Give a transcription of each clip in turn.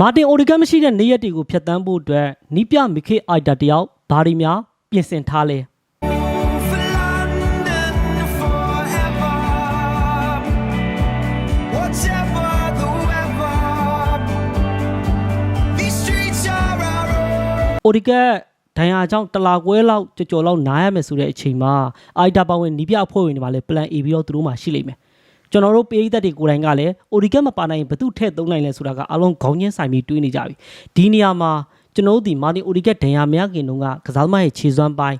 မာတင်အိုဒီဂန်မရှိတဲ့နေရက်တွေကိုဖျက်ဆီးဖို့အတွက်နီးပြမီခေအိုက်တာတယောက်ဘာဒီများပြင်ဆင်ထားလဲ For London forever. Whatever the weather, these streets are our own. အိုဒီဂတ်ဒဏ်ရာကြောင့်တလာကွဲလောက်ကြော်ကြော်လောက်နားရမယ်ဆိုတဲ့အချိန်မှာအိုက်တာပါဝင်နီးပြအဖွဲ့ဝင်တွေမှာလည်း plan A ပြီးတော့သူတို့မှရှိလိမ့်မယ် ကျွန်တော်တို့ပေးသက်တွေကိုယ်တိုင်ကလည်းအိုဒီဂတ်မပါနိုင်ရင်ဘယ်သူထည့်သုံးနိုင်လဲဆိုတာကအလုံးခေါင်းချင်းဆိုင်ပြီးတွေးနေကြပြီဒီနေရာမှာကျွန်တော်တို့ဒီမာတင်အိုဒီဂတ်ဒဏ်ရာမရခင်တုန်းကကစားသမားရဲ့ခြေစွမ်းပိုင်း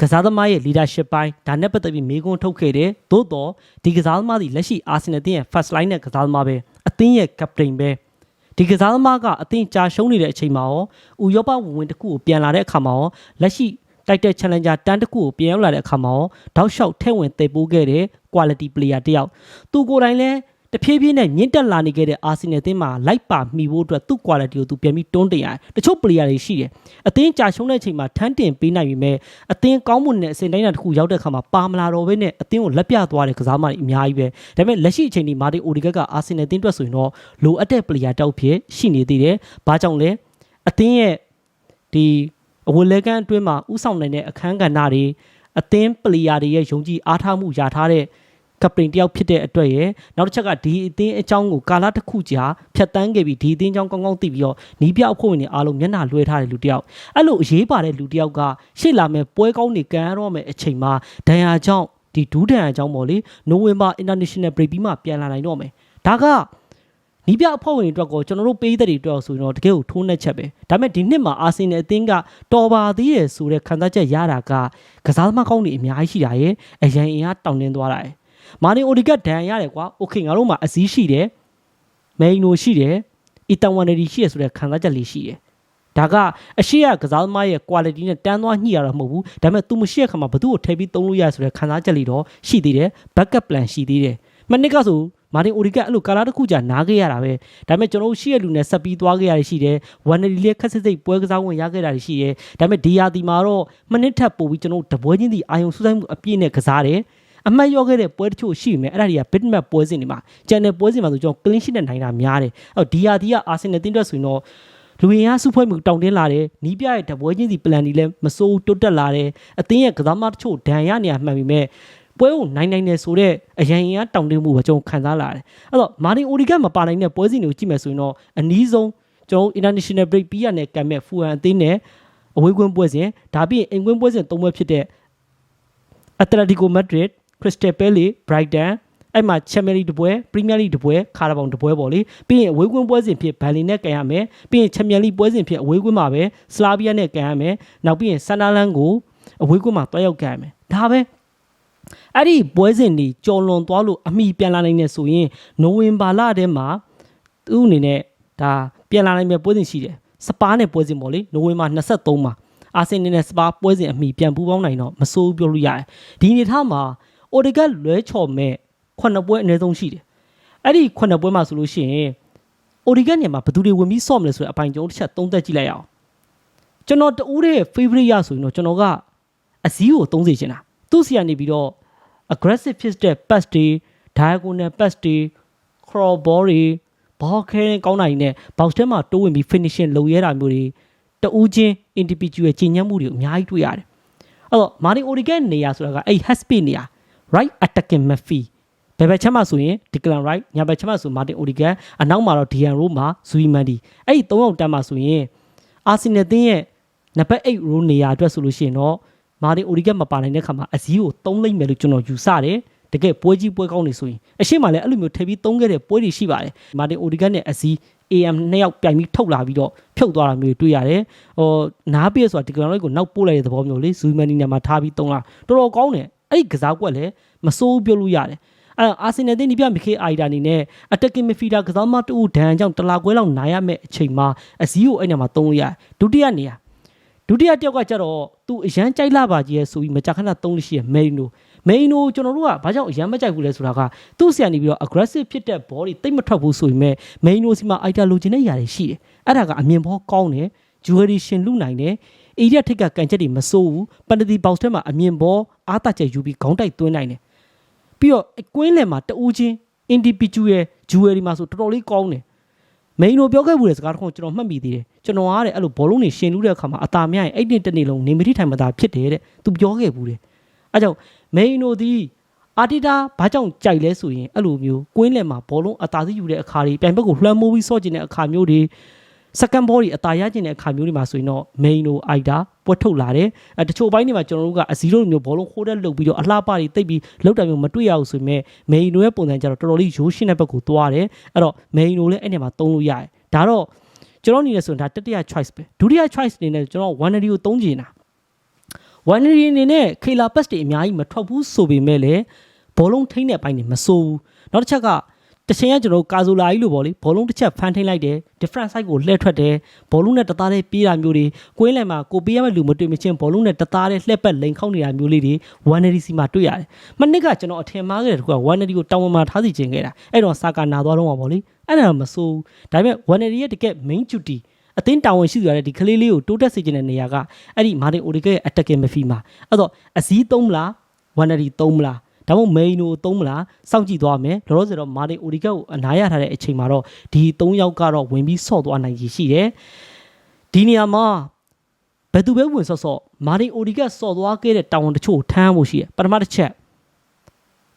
ကစားသမားရဲ့ leadership ပိုင်းဒါနဲ့ပတ်သက်ပြီးမေးခွန်းထုတ်ခဲ့တယ်သို့တော့ဒီကစားသမားဒီလက်ရှိအာဆင်နယ်တင်းရဲ့ first line နဲ့ကစားသမားပဲအသင်းရဲ့ captain ပဲဒီကစားသမားကအသင်ကြာရှုံးနေတဲ့အချိန်မှာရောဥရောပဝင်ဝင်တစ်ခုကိုပြန်လာတဲ့အခါမှာရောလက်ရှိ တိုက်တဲ့ challenger တန်းတစ်ခုကိုပြန်ရောက်လာတဲ့အခါမှာရောတောက်လျှောက်ထဲ့ဝင်သိပ်ပိုးခဲ့တဲ့ quality player တစ်ယောက်သူကိုယ်တိုင်လည်းတဖြည်းဖြည်းနဲ့မြင့်တက်လာနေခဲ့တဲ့ Arsenal အသင်းမှာလိုက်ပါမိဖို့အတွက်သူ့ quality ကိုသူပြန်ပြီးတွန်းတင်ရတယ်တချို့ player တွေရှိတယ်အသင်းကြာရှုံးတဲ့အချိန်မှာထမ်းတင်ပေးနိုင်ပြီမဲ့အသင်းကောင်းမွန်တဲ့အစဉ်တိုင်းတာတစ်ခုရောက်တဲ့အခါမှာပါမလာတော့ဘဲနဲ့အသင်းကိုလက်ပြသွားတဲ့ကစားသမားတွေအများကြီးပဲဒါပေမဲ့လက်ရှိအချိန်ဒီမာတီအိုဒီဂက်က Arsenal အသင်းအတွက်ဆိုရင်တော့လိုအပ်တဲ့ player တောက်ဖြစ်ရှိနေသေးတယ်။ဘာကြောင့်လဲအသင်းရဲ့ဒီ အဝတ်လဲကန်းအတွင်းမှာဥဆောင်နိုင်တဲ့အခန်းကဏ္ဍတွေအသင်း player တွေရဲ့ယုံကြည်အားထားမှုရထားတဲ့ကပတိန်တယောက်ဖြစ်တဲ့အတွက်ရယ်နောက်တစ်ချက်ကဒီအသင်းအကြောင်းကိုကာလတစ်ခုကြာဖြတ်တန်းခဲ့ပြီးဒီအသင်းအကြောင်းကောင်းကောင်းသိပြီးတော့နီးပြအဖွဲ့ဝင်တွေအားလုံးမျက်နှာလွှဲထားတဲ့လူတစ်ယောက်အဲ့လိုအရေးပါတဲ့လူတစ်ယောက်ကရှေ့လာမဲ့ပွဲကောင်းတွေကန်ရတော့မဲ့အချိန်မှာဒဏ်ရာကြောင့်ဒီဒူးဒဏ်ရာကြောင့်ပေါ့လေနိုဝင်ဘာ international break ပြီးမှပြန်လာနိုင်တော့မယ်ဒါက နီးပြအဖွဲ့ဝင်တွေအတွက်ကိုကျွန်တော်တို့ပေးသက်တွေအတွက်ဆိုရင်တော့တကယ်ကိုထိုးနှက်ချက်ပဲဒါပေမဲ့ဒီနှစ်မှာအာဆင်နယ်အသင်းကတော်ပါသေးတယ်ဆိုတဲ့ခံစားချက်ရတာကကစားသမားကောင်းတွေအများကြီးရှိတာရဲ့အရန်အင်အားတောင်းတင်းသွားတာရဲ့မာနီအိုဒီကတ်ဒဏ်ရတယ်ကွာโอเคငါတို့မှာအစည်းရှိတယ်မိန်နိုရှိတယ်အီတန်ဝန်ရီရှိတယ်ဆိုတဲ့ခံစားချက်လေးရှိတယ်ဒါကအရှိရကစားသမားရဲ့ quality နဲ့တန်းသွားညှိရတာမဟုတ်ဘူးဒါပေမဲ့ तू မရှိတဲ့ခါမှာဘသူ့ကိုထည့်ပြီးသုံးလို့ရဆိုတဲ့ခံစားချက်လေးတော့ရှိသေးတယ် backup plan ရှိသေးတယ်မနစ်ကဆို မာတင်အိုဒီကအဲ့လိုကာလာတစ်ခုကြာနားခဲ့ရတာပဲဒါပေမဲ့ကျွန်တော်တို့ရှိရလူနဲ့ဆက်ပြီးသွားခဲ့ရရှိတယ်ဝန်နရီလေးခက်စစ်စိတ်ပွဲကစားဝင်ရခဲ့တာရှိတယ်ဒါပေမဲ့ဒီယာတီမှာတော့မနစ်ထပ်ပို့ပြီးကျွန်တော်တို့တပွဲချင်းစီအာယုံစူးစိုက်မှုအပြည့်နဲ့ကစားတယ်အမှတ်ရောခဲ့တဲ့ပွဲတချို့ရှိမယ်အဲ့ဒါတွေက bitmap ပွဲစဉ်တွေမှာကျန်တဲ့ပွဲစဉ်မှာဆိုကျွန်တော် clean sheet နဲ့နိုင်တာများတယ်အဲ့တော့ဒီယာတီကအာဆင်နယ်တင်းတက်ဆိုရင်တော့လူရင်အားစုဖွဲ့မှုတောင်းတင်းလာတယ်နီးပြရဲ့တပွဲချင်းစီ plan တွေလည်းမစိုးတိုးတက်လာတယ်အသင်းရဲ့ကစားမတချို့ဒဏ်ရနေရမှန်ပြီမဲ့ ပွဲကိုနိုင်နိုင်နေဆိုတဲ့အရန်ရင်အားတောင်းတင်းမှုပဲကျွန်တော်ခံစားလာတယ်အဲ့တော့မာတင်အိုဒီကမပါနိုင်တဲ့ပွဲစဉ်တွေကိုကြည့်မယ်ဆိုရင်တော့အနည်းဆုံးကျွန်တော် international break ပြီးရတဲ့ကံမဲ့ဖူဟန်အသင်းနဲ့အဝေးကွင်းပွဲစဉ်ဒါပြီးရင်အိမ်ကွင်းပွဲစဉ်၃ပွဲဖြစ်တဲ့ Atletico Madrid Crystal Palace Brighton အဲ့မှာ Champions League တပွဲ Premier League တပွဲခါရဘောင်တပွဲပေါ့လေပြီးရင်အဝေးကွင်းပွဲစဉ်ဖြစ်ဘယ်လင်နဲ့ကန်ရမယ်ပြီးရင် Champions League ပွဲစဉ်ဖြစ်အဝေးကွင်းမှာပဲ Slavia နဲ့ကန်ရမယ်နောက်ပြီးရင် Sunderland ကိုအဝေးကွင်းမှာတွားရောက်ကန်ရမယ်ဒါပဲ အဲ့ဒီပွဲစဉ်တွေကြော်လွန်သွားလို့အမိပြန်လာနိုင်နေဆိုရင်နိုဝင်ဘာလထဲမှာသူ့အနေနဲ့ဒါပြန်လာနိုင်မယ့်ပွဲစဉ်ရှိတယ်စပါးနဲ့ပွဲစဉ်ပေါ့လေနိုဝင်ဘာ23မှာအာဆင်နယ်နဲ့စပါးပွဲစဉ်အမိပြန်ပူးပေါင်းနိုင်တော့မစိုးဘူးပြောလို့ရတယ်ဒီအနေထားမှာအိုဒီဂတ်လွဲချော်မဲ့ခုနှစ်ပွဲအနည်းဆုံးရှိတယ်အဲ့ဒီခုနှစ်ပွဲမှာဆိုလို့ရှိရင်အိုဒီဂတ်နေမှာဘယ်သူတွေဝင်ပြီးဆော့မလဲဆိုတဲ့အပိုင်ကျွန်တော်တစ်ချက်သုံးသပ်ကြည့်လိုက်အောင်ကျွန်တော်တူးတဲ့ favorite ရဆိုရင်တော့ကျွန်တော်ကအစည်းကိုသုံးစေချင်တာသူ့စီကနေပြီးတော့ aggressive ဖြစ်တဲ့ pass တွေ diagonal pass တွေ crawl ball တွေဘောခဲကောင်းနိုင်တဲ့ box ထဲမှာတိုးဝင်ပြီး finishing လုပ်ရတာမျိုးတွေတူးချင်း individual ကျင့်ညတ်မှုတွေအများကြီးတွေ့ရတယ်အဲ့တော့မာတင်အိုဒီဂတ်နေရာဆိုတာကအဲ့ has space နေရာ right attacking midfield ဘယ်ဘက်ချက်မှဆိုရင် Declan Rice ညာဘက်ချက်မှဆို Martin Odegaard အနောက်မှာတော့ Dian Rowe မှာ Zui Mendy အဲ့ဒီ၃ယောက်တန်းမှာဆိုရင် Arsenal တင်းရဲ့နံပါတ်8 row နေရာအတွက်ဆိုလို့ရှိရင်တော့ Martin Odegaard မပါနိုင်တဲ့ခါမှာအစည်းကိုသုံးလိုက်မယ်လို့ကျွန်တော်ယူဆတယ်တကယ်ပွဲကြီးပွဲကောင်းနေဆိုရင်အရှိမလည်းအဲ့လိုမျိုးထည့်ပြီးသုံးခဲ့တဲ့ပွဲတွေရှိပါတယ်။ Martin Odegaard နဲ့အစည်း AM နှစ်ယောက်ပြိုင်ပြီးထုတ်လာပြီးတော့ဖြုတ်သွားတာမျိုးတွေ့ရတယ်။ဟိုနားပြည့်ဆိုတာဒီကလောင်လေးကိုနောက်ပို့လိုက်တဲ့သဘောမျိုးလေဇူမန်နီနဲ့မှာထားပြီးသုံးလာတော်တော်ကောင်းတယ်။အဲ့ဒီကစားကွက်လည်းမစိုးဘူးပြောလို့ရတယ်။အဲ့တော့အာဆင်နယ်တင်းဒီပြမခေအိုင်ဒါအနေနဲ့ attacking midfielder ကစားမတူဒန်ကြောင့်တလာကွဲလောက်နိုင်ရမယ့်အချိန်မှာအစည်းကိုအဲ့ညမှာသုံးလို့ရတယ်။ဒုတိယနေရာ ဒုတိယတယောက်ကကျတော့သူအရန်ကြိုက်လာပါကြီးရဲ့ဆိုပြီးမကြခဏသုံးလို့ရှိရမယ်နိုမိန်နိုကျွန်တော်တို့ကဘာကြောင့်အရန်မကြိုက်ဘူးလဲဆိုတာကသူ့ဆရာနေပြီးတော့ aggressive ဖြစ်တဲ့ ball တွေတိတ်မထွက်ဘူးဆိုရင်မဲ့မိန်နိုစီမှာ item လိုချင်တဲ့ຢာတွေရှိတယ်အဲ့ဒါကအမြင်ဘောကောင်းတယ် jewelry ရှင်လူနိုင်တယ် area ထိပ်ကကန်ချက်တွေမစိုးဘူးပန်တတီ box ထဲမှာအမြင်ဘောအားတချက်ယူပြီးခေါင်းတိုက်သွင်းနိုင်တယ်ပြီးတော့အကွင်းလယ်မှာတူးချင်း individual jewelry မှာဆိုတော်တော်လေးကောင်းတယ်မိန်တို့ပြောခဲ့မှုတဲ့စကားတစ်ခုကျွန်တော်မှတ်မိသေးတယ် ကျွန်တော်ကတဲ့အဲ့လိုဘောလုံးတွေရှင်လူတဲ့အခါမှာအသာများရင်အဲ့ဒီတစ်နေ့လုံးနေမတိထိုင်မသာဖြစ်တယ်တဲ့သူပြောခဲ့ဘူးတဲ့အဲကြောင့်မိန်တို့ဒီအာတီတာဘာကြောင့်ကြိုက်လဲဆိုရင်အဲ့လိုမျိုးကွင်းလယ်မှာဘောလုံးအသာစီးယူတဲ့အခါတွေပြိုင်ဘက်ကိုလွှမ်းမိုးပြီးဆော့ကျင်တဲ့အခါမျိုးတွေ second ball တွေအသာရကျင်တဲ့အခါမျိုးတွေမှာဆိုရင်တော့ main တို့ ida ပွက်ထုတ်လာတယ်အဲတချို့ဘိုင်းတွေမှာကျွန်တော်တို့ကအဇီရိုမျိုးဘောလုံးခိုးတဲ့လုတ်ပြီးတော့အလှပတွေတိတ်ပြီးလောက်တာမျိုးမတွေ့ရဘူးဆိုပေမဲ့ main တို့ရဲ့ပုံစံကြတော့တော်တော်လေးရိုးရှင်းတဲ့ဘက်ကိုသွားတယ်အဲ့တော့ main တို့လည်းအဲ့ဒီမှာသုံးလို့ရတယ်ဒါတော့ ကျွန်တော်အနေနဲ့ဆိုရင်ဒါတတိယ choice ပဲဒုတိယ choice အနေနဲ့ကျွန်တော် one ကိုသုံးချင်တာ one အနေနဲ့ Kayla pass တွေအများကြီးမထွက်ဘူးဆိုပေမဲ့လည်းဘောလုံးထိန်းတဲ့ဘိုင်းတွေမစိုးဘူးနောက်တစ်ချက်က တချင်ကကျွန်တော်ကာဇိုလာကြီးလို့ပေါ့လေဘောလုံးတစ်ချက်ဖမ်းထိန်လိုက်တယ် different side ကိုလှည့်ထွက်တယ်ဘောလုံးနဲ့တသားလေးပြေးတာမျိုးတွေကွင်းလယ်မှာကိုပေးရမယ့်လူမတွေ့မချင်းဘောလုံးနဲ့တသားလေးလှည့်ပတ်လိန်ခောက်နေတာမျိုးလေးတွေ180စီမှာတွေ့ရတယ်။မနစ်ကကျွန်တော်အထင်မှားခဲ့တဲ့တခုက180ကိုတောင်းပန်မှာထားစီခြင်းခဲ့တာ။အဲ့တော့စာကာနာသွားတော့မှာပေါ့လေ။အဲ့ဒါမဆိုးဘူး။ဒါပေမဲ့180ရဲ့တကယ် main duty အသင်းတာဝန်ရှိသူရတဲ့ဒီကလေးလေးကိုတိုးတက်စေခြင်းတဲ့နေရာကအဲ့ဒီမာတင်အိုဒီကရဲ့ attacking midfield မှာအဲ့တော့အစည်းသုံးမလား180သုံးမလား ဒါမှမဟုတ် main ကိုသုံးမလားစောင့်ကြည့်သွားမယ်လောလောဆယ်တော့မာတင်အိုဒီကကိုအနားရထားတဲ့အချိန်မှာတော့ဒီ၃ယောက်ကတော့ဝင်ပြီးဆော့သွားနိုင်ရည်ရှိတယ်ဒီနေရာမှာဘယ်သူပဲဝင်ဆော့ဆော့မာတင်အိုဒီကဆော့သွားခဲ့တဲ့တာဝန်တချို့ထမ်းဖို့ရှိတယ်ပထမတစ်ချက်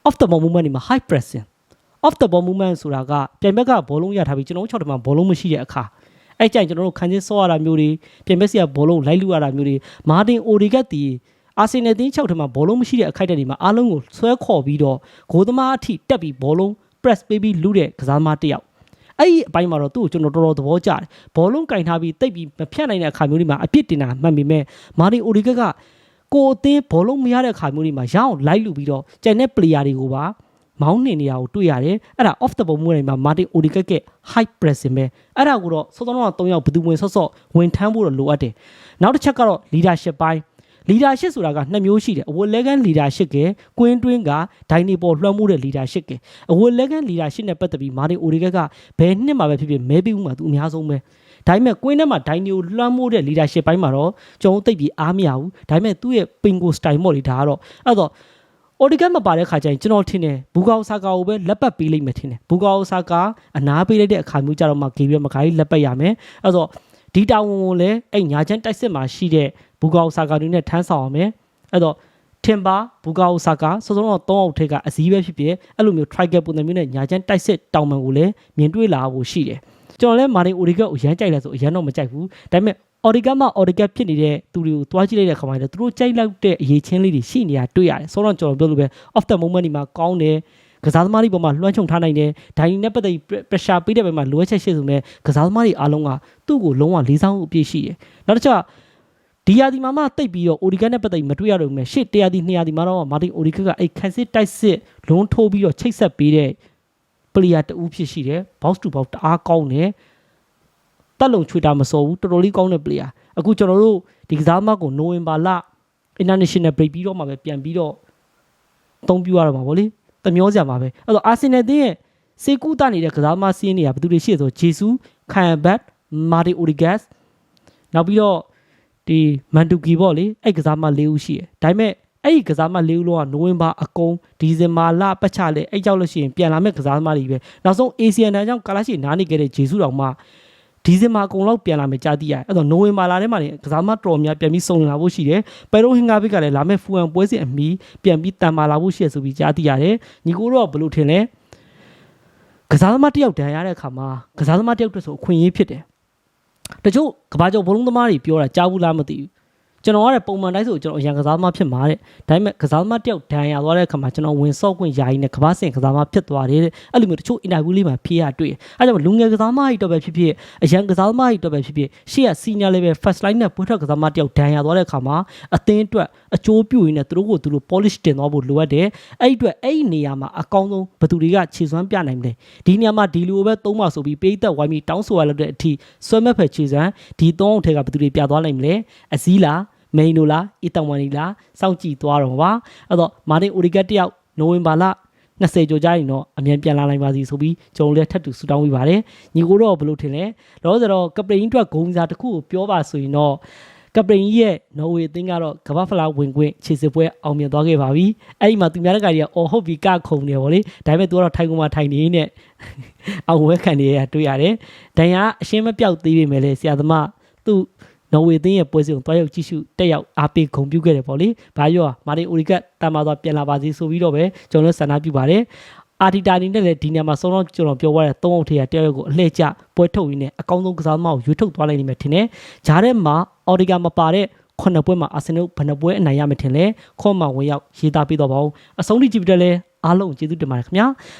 off the ball movement ဒီမှာ high pressing off the ball movement ဆိုတာကပြိုင်ဘက်ကဘောလုံးရထားပြီးကျွန်တော်တို့6တမှာဘောလုံးမရှိတဲ့အခါအဲ့ကြိုင်ကျွန်တော်တို့ခံချင်းဆော့ရတာမျိုးတွေပြိုင်ဘက်စီကဘောလုံးလိုက်လူရတာမျိုးတွေမာတင်အိုဒီကတီ အာဆင်နယ်တင်း6ထမှာဘောလုံးမရှိတဲ့အခိုက်အတန့်တွေမှာအားလုံးကိုဆွဲခေါ်ပြီးတော့ဂိုးသမားအထိတက်ပြီးဘောလုံး press ပေးပြီးလူတဲ့ကစားသမားတစ်ယောက်အဲ့ဒီအပိုင်းမှာတော့သူ့ကိုကျွန်တော်တော်တော်သဘောကျတယ်ဘောလုံးကင်ထားပြီးတိတ်ပြီးမဖြတ်နိုင်တဲ့အခါမျိုးတွေမှာအပြစ်တင်တာမှန်ပေမဲ့မာတင်အိုဒီကကကိုအသင်းဘောလုံးမရတဲ့အခါမျိုးတွေမှာရအောင်လိုက်လူပြီးတော့ကျန်တဲ့ player တွေကိုပါမောင်းနေနေရကိုတွေ့ရတယ်အဲ့ဒါ off the ball မှုတွေမှာမာတင်အိုဒီကက်က high pressing ပဲအဲ့ဒါကိုတော့စောစောတော့3ယောက်ဘယ်သူဝင်ဆော့ဆော့ဝင်ထမ်းဖို့တော့လိုအပ်တယ်နောက်တစ်ချက်ကတော့ leadership ပိုင်း leadership ဆိုတာကနှစ်မျိုးရှိတယ်အဝတ်လဲကန်း leadership ကကွင်းတွင်းကဒိုင်နေပေါ်လွှမ်းမိုးတဲ့ leadership ကအဝတ်လဲကန်း leadership နဲ့ပတ်သက်ပြီးမာတင်အိုဒီကက်ကဘယ်နှစ်မှာပဲဖြစ်ဖြစ်မဲပေးဦးမှာသူအများဆုံးပဲဒါပေမဲ့ကွင်းထဲမှာဒိုင်နေကိုလွှမ်းမိုးတဲ့ leadership ပိုင်းမှာတော့ကျွန်တော်သိပ်ပြီးအားမရဘူးဒါပေမဲ့သူ့ရဲ့ pingo style မို့လေဒါကတော့အဲ့တော့အော်ဒီကတ်မပါတဲ့ခါကျရင်ကျွန်တော်ထင်တယ်ဘူကောဆာကာကိုပဲလက်ပတ်ပေးလိုက်မယ်ထင်တယ်ဘူကောဆာကာအနာပေးလိုက်တဲ့အခါမျိုးကြတော့မှဂေဘီယယ်မကာကြီးလက်ပတ်ရမယ်အဲ့တော့ ဒီတာဝန်ကိုလည်းအဲ့ညာချမ်းတိုက်စစ်မှာရှိတဲ့ဘူကောဆာကာတွေနဲ့ထမ်းဆောင်ရမယ်အဲ့တော့ထင်ပါဘူကောဆာကာစောစောတော့၃အောက်ထက်ကအစည်းပဲဖြစ်ဖြစ်အဲ့လိုမျိုး trial ပုံစံမျိုးနဲ့ညာချမ်းတိုက်စစ်တောင်ပံကိုလည်းမြင်တွေ့လာဖို့ရှိတယ်ကျွန်တော်လည်းမာတင်အိုဒီကတ်ကိုရမ်းကြိုက်လဲဆိုအရန်တော့မကြိုက်ဘူးဒါပေမဲ့အော်ဒီကတ်မှာအော်ဒီကတ်ဖြစ်နေတဲ့သူတွေကိုတွားကြည့်လိုက်တဲ့ခါမှာလည်းသူတို့ကြိုက်လောက်တဲ့အရေးချင်းလေးတွေရှိနေတာတွေ့ရတယ်ဆိုတော့ကျွန်တော်ပြောလို့ပဲ off the moment ဒီမှာကောင်းတယ် ကစားသမားတွေပေါ်မှာလွှမ်းခြုံထားနိုင်တယ်ဒိုင်နဲ့ပတ်သက်ပြီး pressure ပေးတဲ့ဘက်မှာလိုအပ်ချက်ရှိဆိုမဲ့ကစားသမားတွေအားလုံးကသူ့ကိုလုံးဝလေးစားမှုအပြည့်ရှိတယ်နောက်တစ်ချက်ကဒီယာဒီမှာမှတိတ်ပြီးတော့ Origan နဲ့ပတ်သက်ပြီးမတွေ့ရတော့ဘူးမဲ့ရှေ့100ဒီ200ဒီမှာတော့မာတင် Origan ကအဲ့ခံစစ်တိုက်စစ်လွန်းထိုးပြီးတော့ချိတ်ဆက်ပေးတဲ့ player တူဖြစ်ရှိတယ် box to box တအားကောင်းတယ်တက်လုံချွေတာမစော်ဘူးတော်တော်လေးကောင်းတဲ့ player အခုကျွန်တော်တို့ဒီကစားသမားကိုနိုဝင်ဘာလ international break ပြီးတော့မှပဲပြန်ပြီးတော့အသုံးပြုရတော့မှာဗောလေ တမျောစရာမှာပဲအဲ့တော့အာဆင်နယ်တင်းရဲ့စေကူတာနေတဲ့ကစားသမားစီးနေရဘယ်သူတွေရှိရဆိုဂျေဆူခိုင်ဘတ်မာတီအိုဒီဂတ်နောက်ပြီးတော့ဒီမန်တူကီပေါ့လေအဲ့ကစားသမား၄ဦးရှိတယ်ဒါပေမဲ့အဲ့ဒီကစားသမား၄ဦးလုံးကနိုဝင်ဘာအကုန်ဒီဇင်ဘာလပတ်ချလေအဲ့ကြောက်လို့ရှိရင်ပြန်လာမဲ့ကစားသမားတွေပဲနောက်ဆုံး ASEAN တန်းကြောင့်ကာလာရှိနားနေခဲ့တဲ့ဂျေဆူတော်မှ ဒီဇင်ဘာအကုန်လောက်ပြန်လာမယ်ကြားသိရတယ်အဲ့တော့နိုဝင်ဘာလထဲမှာလည်းကစားသမားတော်များပြန်ပြီးစုံလာဖို့ရှိတယ်ပယ်ရိုဟင်္ဂါဘစ်ကလည်းလာမဲ့ဖူအန်ပွဲစဉ်အမီပြန်ပြီးတန်မာလာဖို့ရှိရဆိုပြီးကြားသိရတယ်ညီကိုတော့ဘယ်လိုထင်လဲကစားသမားတစ်ယောက်တန်ရတဲ့အခါမှာကစားသမားတစ်ယောက်တည်းဆိုအခွင့်အရေးဖြစ်တယ်တချို့ကဘာကြောင့်ဘလုံးသမားတွေပြောတာကြားဘူးလားမသိဘူး ကျွန်တော်ကလည်းပုံမှန်တိုင်းဆိုကျွန်တော်အရန်ကစားသမားဖြစ်မှာတဲ့ဒါပေမဲ့ကစားသမားတယောက်ဒဏ်ရာသွားတဲ့အခါမှာကျွန်တော်ဝင်ဆော့ခွင့်ယာယီနဲ့ကဘာစင်ကစားသမားဖြစ်သွားတယ်တဲ့အဲ့လိုမျိုးတချို့အင်တာဗျူးလေးမှာဖြေရတွေ့တယ်အဲ့ဒါကြောင့်လူငယ်ကစားသမားကြီးတော့ပဲဖြစ်ဖြစ်အရန်ကစားသမားကြီးတော့ပဲဖြစ်ဖြစ်ရှေ့က senior level first line နဲ့ပွဲထွက်ကစားသမားတယောက်ဒဏ်ရာသွားတဲ့အခါမှာအသင်းအတွက်အကျိုးပြုရင်းနဲ့သူတို့ကိုသူတို့ polish တင်သွားဖို့လိုအပ်တယ်အဲ့ဒီအတွက်အဲ့ဒီနေရာမှာအကောင်းဆုံးဘယ်သူတွေကခြေစွမ်းပြနိုင်မလဲဒီနေရာမှာဒီလိုပဲသုံးပါဆိုပြီးပေးသက်ဝိုင်းပြီးတောင်းဆိုရလို့တဲ့အထိဆွဲမဲ့ဖက်ခြေစွမ်းဒီသုံးအောင်ထက်ကဘယ်သူတွေပြသွားနိုင်မလဲအစည်းလား မိန်နိုလားအီတန်ဝန်နီလားစောင့်ကြည့်သွားတော့ပါအဲ့တော့မာတင်အိုရီကတ်တယောက်နိုဝင်ဘာလ20ကျော်ကြရင်တော့အမြန်ပြန်လာနိုင်ပါစီဆိုပြီးကျွန်တော်လည်းထပ်တူဆူတောင်းပေးပါတယ်ညီကိုတော့ဘယ်လိုထင်လဲလောဆယ်တော့ကပရိန်အတွက်ကဂုံစားတစ်ခုကိုပြောပါဆိုရင်တော့ကကပရိန်ကြီးရဲ့နော်ဝေအသင်းကတော့ကမ္ဘာဖလားဝင်ခွင့်ခြေစစ်ပွဲအောင်မြင်သွားခဲ့ပါပြီအဲ့ဒီမှာသူများတက်ကကြီးကအော်ဟုတ်ပြီကခုံနေပါလေဒါပေမဲ့သူကတော့ထိုင်ကုန်မှာထိုင်နေနေအောင်ဝဲခံနေရတွေ့ရတယ်ဒဏ်ရာအရှင်းမပြောက်သေးပေမဲ့လေဆရာသမားသူ့ နော်ဝေသင်းရဲ့ပွဲစဉ်ကိုတွားရောက်ကြည့်ရှုတက်ရောက်အားပေးဂုဏ်ပြုခဲ့တယ်ပေါ့လေဘာပြောမာတင်အိုရီကတ်တာမာသွားပြန်လာပါစေဆိုပြီးတော့ပဲကျွန်တော်တို့ဆန္ဒပြုပါတယ်အာတီတာနီနဲ့လည်းဒီနေရာမှာဆုံးတော့ကျွန်တော်ပြောသွားတဲ့၃အုပ်ထေးကတယောက်ယောက်ကိုအလှည့်ကျပွဲထုတ်ရင်းနဲ့အကောင်းဆုံးကစားသမားကိုရွေးထုတ်သွားလိုက်နိုင်မယ်ထင်တယ်။ဂျားထဲမှာအော်ဒီဂါမပါတဲ့ခုနှစ်ပွဲမှာအာဆင်နယ်ဘယ်နှပွဲအနိုင်ရမယ်ထင်လဲခေါ်မှဝင်ရောက်ရေးသားပေးတော့ပါဦး။အဆုံးထိကြည့်ပြီးတော့လဲအားလုံးကျေးဇူးတင်ပါတယ်ခင်ဗျာ။